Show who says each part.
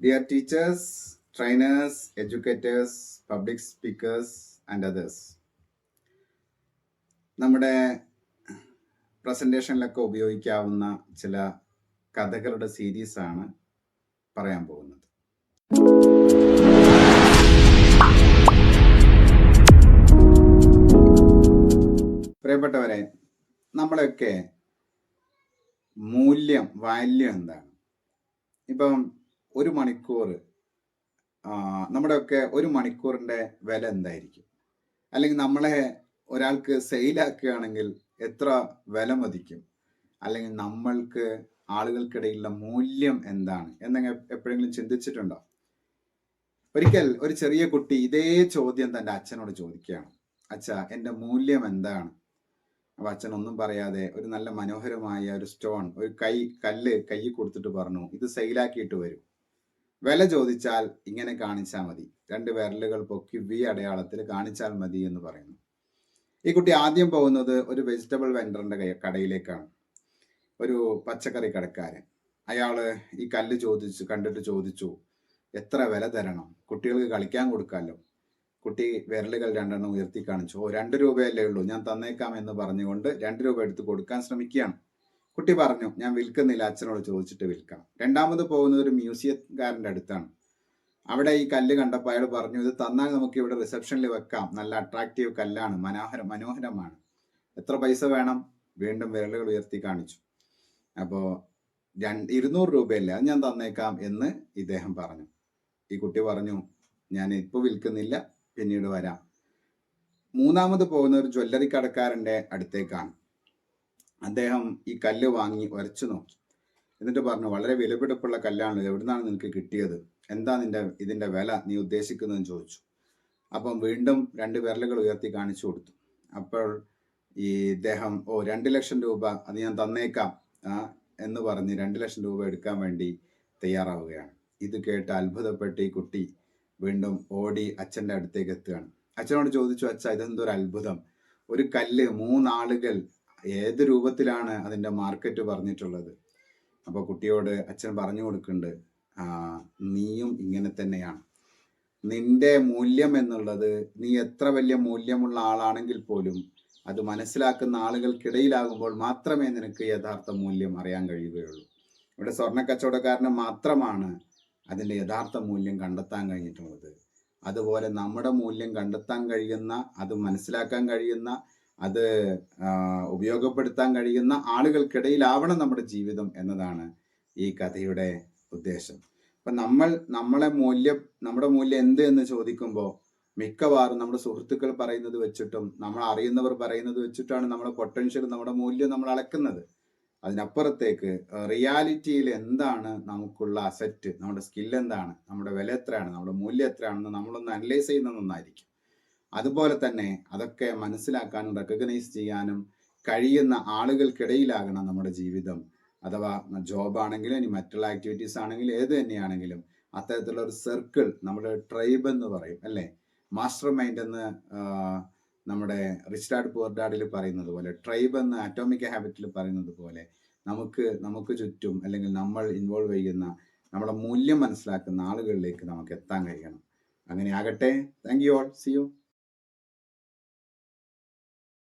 Speaker 1: Dear teachers trainers educators public speakers and others നമ്മുടെ പ്രസന്റേഷനിലൊക്കെ ഉപയോഗിക്കാവുന്ന ചില കഥകളുടെ സീരീസാണ് പറയാൻ പോകുന്നത്. പ്രിയപ്പെട്ടവരെ നമ്മളൊക്കെ മൂല്യം വാല്യം എന്താണ്? ഇപ്പം ഒരു മണിക്കൂർ നമ്മുടെയൊക്കെ ഒരു മണിക്കൂറിന്റെ വില എന്തായിരിക്കും? അല്ലെങ്കിൽ നമ്മളെ ഒരാൾക്ക് സെയിലാക്കുകയാണെങ്കിൽ എത്ര വില മതിക്കും? അല്ലെങ്കിൽ നമ്മൾക്ക് ആളുകൾക്കിടയിലുള്ള മൂല്യം എന്താണ്? എന്നങ്ങ് എപ്പോഴെങ്കിലും ചിന്തിച്ചിട്ടുണ്ടോ? ഒരിക്കൽ ഒരു ചെറിയ കുട്ടി ഇതേ ചോദ്യം തന്റെ അച്ഛനോട് ചോദിക്കുകയാണ്. അച്ഛ എന്റെ മൂല്യം എന്താണ്? അപ്പൊ അച്ഛൻ ഒന്നും പറയാതെ ഒരു നല്ല മനോഹരമായ ഒരു സ്റ്റോൺ ഒരു കൈ കല്ല് കൈ കൊടുത്തിട്ട് പറഞ്ഞു ഇത് സെയിലാക്കിയിട്ട് വരും. വില ചോദിച്ചാൽ ഇങ്ങനെ കാണിച്ചാൽ മതി. രണ്ട് വിരലുകൾ പൊക്കി വി അടയാളത്തിൽ കാണിച്ചാൽ മതി എന്ന് പറയുന്നു. ഈ കുട്ടി ആദ്യം പോകുന്നത് ഒരു വെജിറ്റബിൾ വെൻഡറിന്റെ കൈ- കടയിലേക്കാണ്. ഒരു പച്ചക്കറി കടക്കാരൻ. അയാൾ ഈ കല്ല് ചോദിച്ചു കണ്ടിട്ട് ചോദിച്ചു എത്ര വില തരണം? കുട്ടികൾക്ക് കളിക്കാൻ കൊടുക്കാമല്ലോ കുട്ടി വിരലുകൾ രണ്ടെണ്ണം ഉയർത്തി കാണിച്ചു. ഓ രണ്ട് രൂപയല്ലേ ഉള്ളൂ. ഞാൻ തന്നേക്കാം എന്ന് പറഞ്ഞുകൊണ്ട് രണ്ട് രൂപ എടുത്ത് കൊടുക്കാൻ ശ്രമിക്കുകയാണ്. കുട്ടി പറഞ്ഞു ഞാൻ വിൽക്കുന്നില്ല അച്ഛനോട് ചോദിച്ചിട്ട് വിൽക്കാം രണ്ടാമത് പോകുന്നത് ഒരു മ്യൂസിയക്കാരന്റെ അടുത്താണ്. അവിടെ ഈ കല്ല് കണ്ടപ്പോൾ അയാൾ പറഞ്ഞു ഇത് തന്നാൽ നമുക്ക് ഇവിടെ റിസപ്ഷനിൽ വെക്കാം. നല്ല അട്രാക്റ്റീവ് കല്ലാണ്. മനോഹര മനോഹരമാണ്. എത്ര പൈസ വേണം? വീണ്ടും വിരലുകൾ ഉയർത്തി കാണിച്ചു. അപ്പോൾ രണ്ട് ഇരുന്നൂറ് രൂപയല്ലേ? അത് ഞാൻ തന്നേക്കാം എന്ന് ഇദ്ദേഹം പറഞ്ഞു. ഈ കുട്ടി പറഞ്ഞു ഞാൻ ഇപ്പോൾ വിൽക്കുന്നില്ല പിന്നീട് വരാം. മൂന്നാമത് പോകുന്ന ഒരു ജ്വല്ലറി കടക്കാരന്റെ അടുത്തേക്കാണ്. അദ്ദേഹം ഈ കല്ല് വാങ്ങി ഉരച്ചു നോക്കി. എന്നിട്ട് പറഞ്ഞു വളരെ വിലപിടിപ്പുള്ള കല്ലാണ് എവിടുന്നാണ് നിനക്ക് കിട്ടിയത്? എന്താ നിന്റെ ഇതിന്റെ വില? നീ ഉദ്ദേശിക്കുന്നതെന്ന് ചോദിച്ചു. അപ്പം വീണ്ടും രണ്ട് വിരലുകൾ ഉയർത്തി കാണിച്ചു കൊടുത്തു. അപ്പോൾ ഈ ഇദ്ദേഹം ഓ രണ്ട് ലക്ഷം രൂപ അത് ഞാൻ തന്നേക്കാം. എന്ന് പറഞ്ഞ് രണ്ട് ലക്ഷം രൂപ എടുക്കാൻ വേണ്ടി തയ്യാറാവുകയാണ്. ഇത് കേട്ട് അത്ഭുതപ്പെട്ട് ഈ കുട്ടി വീണ്ടും ഓടി അച്ഛന്റെ അടുത്തേക്ക് എത്തുകയാണ്. അച്ഛനോട് ചോദിച്ചു അച്ഛ ഇതെന്തൊരു അത്ഭുതം. ഒരു കല്ല് മൂന്നാളുകൾ ഏത് രൂപത്തിലാണ് അതിന്റെ മാർക്കറ്റ് പറഞ്ഞിട്ടുള്ളത്? അപ്പോൾ കുട്ടിയോട് അച്ഛൻ പറഞ്ഞു കൊടുക്കുന്നുണ്ട് നീയും ഇങ്ങനെ തന്നെയാണ്. നിന്റെ മൂല്യം എന്നുള്ളത് നീ എത്ര വലിയ മൂല്യമുള്ള ആളാണെങ്കിൽ പോലും അത് മനസ്സിലാക്കുന്ന ആളുകൾക്കിടയിലാകുമ്പോൾ മാത്രമേ നിനക്ക് യഥാർത്ഥ മൂല്യം അറിയാൻ കഴിയുകയുള്ളൂ. ഇവിടെ സ്വർണ കച്ചവടക്കാരന് മാത്രമാണ് അതിന്റെ യഥാർത്ഥ മൂല്യം കണ്ടെത്താൻ കഴിഞ്ഞിട്ടുള്ളത്. അതുപോലെ നമ്മുടെ മൂല്യം കണ്ടെത്താൻ കഴിയുന്ന അത് മനസ്സിലാക്കാൻ കഴിയുന്ന അത് ഉപയോഗപ്പെടുത്താൻ കഴിയുന്ന ആളുകൾക്കിടയിലാവണം നമ്മുടെ ജീവിതം എന്നതാണ് ഈ കഥയുടെ ഉദ്ദേശം. അപ്പൊ നമ്മൾ നമ്മളെ മൂല്യം നമ്മുടെ മൂല്യം എന്ത് എന്ന് ചോദിക്കുമ്പോൾ മിക്കവാറും നമ്മുടെ സുഹൃത്തുക്കൾ പറയുന്നത് വെച്ചിട്ടും നമ്മൾ അറിയുന്നവർ പറയുന്നത് വെച്ചിട്ടാണ് നമ്മുടെ പൊട്ടൻഷ്യൽ നമ്മുടെ മൂല്യം നമ്മൾ അളക്കുന്നത്. അതിനപ്പുറത്തേക്ക് റിയാലിറ്റിയിൽ എന്താണ് നമുക്കുള്ള അസറ്റ് നമ്മുടെ സ്കിൽ എന്താണ് നമ്മുടെ വില എത്രയാണ് നമ്മുടെ മൂല്യം എത്രയാണെന്ന് നമ്മളൊന്ന് അനലൈസ് ചെയ്യുന്നത് നന്നായിരിക്കും. അതുപോലെ തന്നെ അതൊക്കെ മനസ്സിലാക്കാനും റെക്കഗ്നൈസ് ചെയ്യാനും കഴിയുന്ന ആളുകൾക്കിടയിലാകണം നമ്മുടെ ജീവിതം. അഥവാ ജോബ് ആണെങ്കിലും ഇനി മറ്റുള്ള ആക്ടിവിറ്റീസ് ആണെങ്കിലും ഏത് തന്നെയാണെങ്കിലും അത്തരത്തിലുള്ള ഒരു സർക്കിൾ നമ്മുടെ ട്രൈബ് എന്ന് പറയും അല്ലേ? മാസ്റ്റർ മൈൻഡ് എന്ന് നമ്മുടെ റിച്ചാർഡ് പോർഡാഡിൽ പറയുന്നത് പോലെ ട്രൈബ് എന്ന് അറ്റോമിക് ഹാബിറ്റിൽ പറയുന്നത് പോലെ നമുക്ക് നമുക്ക് ചുറ്റും അല്ലെങ്കിൽ നമ്മൾ ഇൻവോൾവ് ചെയ്യുന്ന നമ്മുടെ മൂല്യം മനസ്സിലാക്കുന്ന ആളുകളിലേക്ക് നമുക്ക് എത്താൻ കഴിയണം. അങ്ങനെ ആകട്ടെ thank you all see you